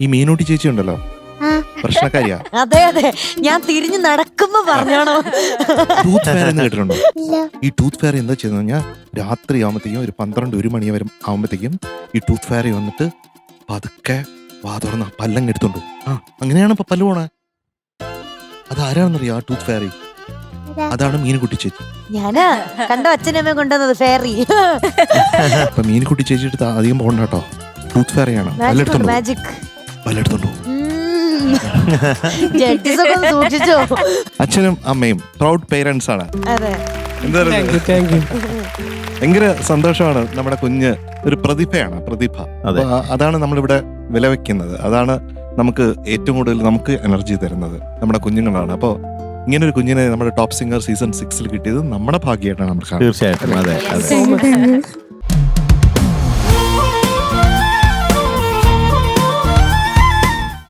ഈ മീനൂട്ടി ചേച്ചി ഉണ്ടല്ലോ. പ്രശ്നക്കാരിയാ. അതെ അതെ. ഞാൻ തിരിഞ്ഞു നടക്കുമ്പോ പറഞ്ഞോ ടൂത്ത് ഫെയർ എന്ന് കേട്ടിട്ടുണ്ടോ? ഈ ടൂത്ത് ഫെയർ എന്താ ചെയ്യുന്ന പറഞ്ഞാൽ രാത്രി ആവുമ്പത്തേക്കും ഒരു പന്ത്രണ്ട് ഒരു മണി വരെ ആവുമ്പത്തേക്കും ഈ ടൂത്ത് ഫെയർ വന്നിട്ട് പതുക്കെ വാ തുറന്ന പല്ലങ്ങ് എടുത്തോണ്ടു ആ അങ്ങനെയാണ് ഇപ്പൊ പല്ല് പോണേ. അതാരാണെന്നറിയോ ആ ടൂത്ത് ഫെയറി അതാണ് മീൻകുട്ടി ചേച്ചി. ഞാനാ. കണ്ട അച്ഛനമ്മ കൊണ്ടുവന്നത് ഫെയറി അപ്പൊ മീനുകുട്ടി ചേച്ചി എടുത്ത് അധികം പോകണ്ട കേട്ടോ. ടൂത്ത് ഫെയറിയാണ് പല്ലെടുത്തോണ്ടു മാജിക് പല്ലെടുത്തോണ്ടു ജഡ്ജസ് ഒക്കെ ഒന്ന് സൂക്ഷിച്ചോ? അച്ഛനും അമ്മയും പ്രൗഡ് പേരൻസ് ആണ്. അതെ. എന്താ പറയുക ഭയങ്കര സന്തോഷമാണ് നമ്മുടെ കുഞ്ഞ് ഒരു പ്രതിഭയാണ് പ്രതിഭ. അതെ. അപ്പൊ ആ- അതാണ് നമ്മളിവിടെ വിലവെക്കുന്നത്. അതാണ് നമുക്ക് ഏറ്റവും കൂടുതൽ നമുക്ക് എനർജി തരുന്നത് നമ്മുടെ കുഞ്ഞുങ്ങളാണ്. അപ്പോൾ ഇങ്ങനെ ഒരു കുഞ്ഞിനെ നമ്മുടെ ടോപ്പ് സിംഗർ സീസൺ സിക്സിൽ കിട്ടിയത് നമ്മുടെ ഭാഗ്യമായിട്ടാണ് നമ്മൾ കാണുന്നത്. തീർച്ചയായിട്ടും. അതെ അതെ.